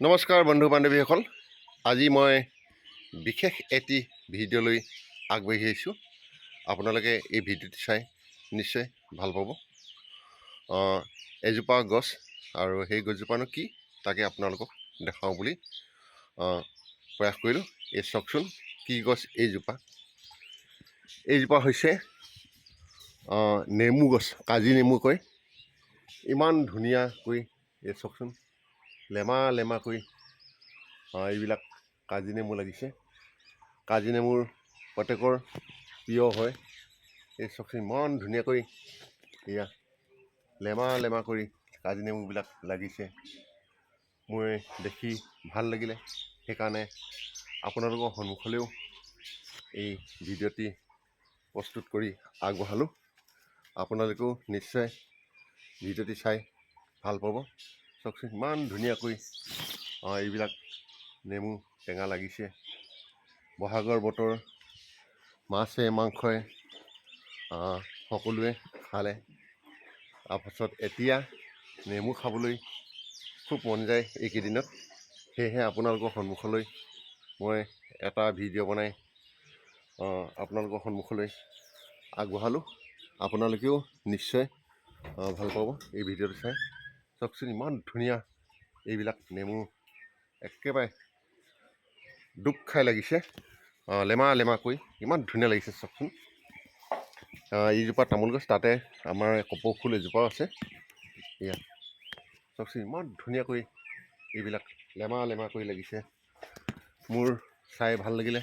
নমস্কাৰ বন্ধু বান্ধৱীসকল। আজি মই বিশেষ এটি ভিডিঅ'লৈ আগবাঢ়ি আহিছোঁ। আপোনালোকে এই ভিডিঅ'টো চাই নিশ্চয় ভাল পাব। এজোপা গছ আৰু সেই গছজোপানো কি তাকে আপোনালোকক দেখাওঁ বুলি প্ৰয়াস কৰিলোঁ। এই চাওকচোন কি গছ এইজোপা? এইজোপা হৈছে নেমু গছ কাজি নেমু কয়। ইমান ধুনীয়াকৈ এই চাওকচোন। লেমা লেমাকৈ এইবিলাক কাজি নেমু লাগিছে। কাজি নেমুৰ প্ৰত্যেকৰ প্ৰিয় হয়। এই চাওকচোন ইমান ধুনীয়াকৈ এয়া লেমা লেমা কৰি কাজি নেমুবিলাক লাগিছে। মই দেখি ভাল লাগিলে। সেইকাৰণে আপোনালোকৰ সন্মুখলৈও এই ভিডিঅ'টি প্ৰস্তুত কৰি আগবঢ়ালোঁ। আপোনালোকেও নিশ্চয় ভিডিঅ'টি চাই ভাল পাব। চাওকচোন ইমান ধুনীয়াকৈ। অঁ, এইবিলাক নেমু টেঙা লাগিছে। বহাগৰ বতৰ মাছে মাংসই সকলোৱে খালে। তাৰপাছত এতিয়া নেমু খাবলৈ খুব মন যায় এইকেইদিনত। সেয়েহে আপোনালোকৰ সন্মুখলৈ মই এটা ভিডিঅ' বনাই আপোনালোকৰ সন্মুখলৈ আগবঢ়ালোঁ। আপোনালোকেও নিশ্চয় ভাল পাব এই ভিডিঅ'টো চাই। চাওকচোন ইমান ধুনীয়া এইবিলাক নেমু একেবাৰে ডুব খাই লাগিছে লেমা লেমাকৈ ইমান ধুনীয়া লাগিছে চাওকচোন এইজোপা তামোল গছ তাতে আমাৰ কপৌ ফুল এজোপাও আছে এয়া চাওকচোন ইমান ধুনীয়াকৈ এইবিলাক লেমা লেমাকৈ লাগিছে মোৰ চাই ভাল লাগিলে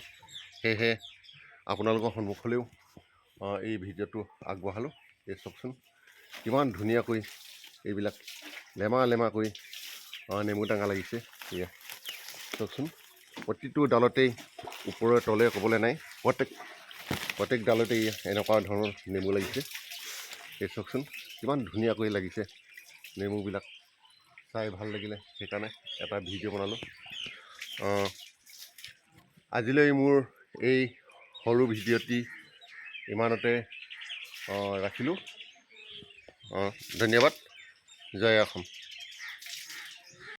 সেয়েহে আপোনালোকৰ সন্মুখলৈও এই ভিডিঅ'টো আগবঢ়ালোঁ এই চাওকচোন কিমান ধুনীয়াকৈ এইবিলাক লেমা লেমাকৈ অঁ, নেমু টেঙা লাগিছে। এয়া চাওকচোন প্ৰতিটো ডালতেই ওপৰে তলে ক'বলৈ নাই প্ৰত্যেক প্ৰত্যেক ডালতেই এনেকুৱা ধৰণৰ নেমু লাগিছে। এই চাওকচোন কিমান ধুনীয়াকৈ লাগিছে নেমুবিলাক। চাই ভাল লাগিলে সেইকাৰণে এটা ভিডিঅ' বনালোঁ। অঁ, আজিলৈ মোৰ এই সৰু ভিডিঅ'টি ইমানতে ৰাখিলোঁ। অঁ, ধন্যবাদ। за эхом.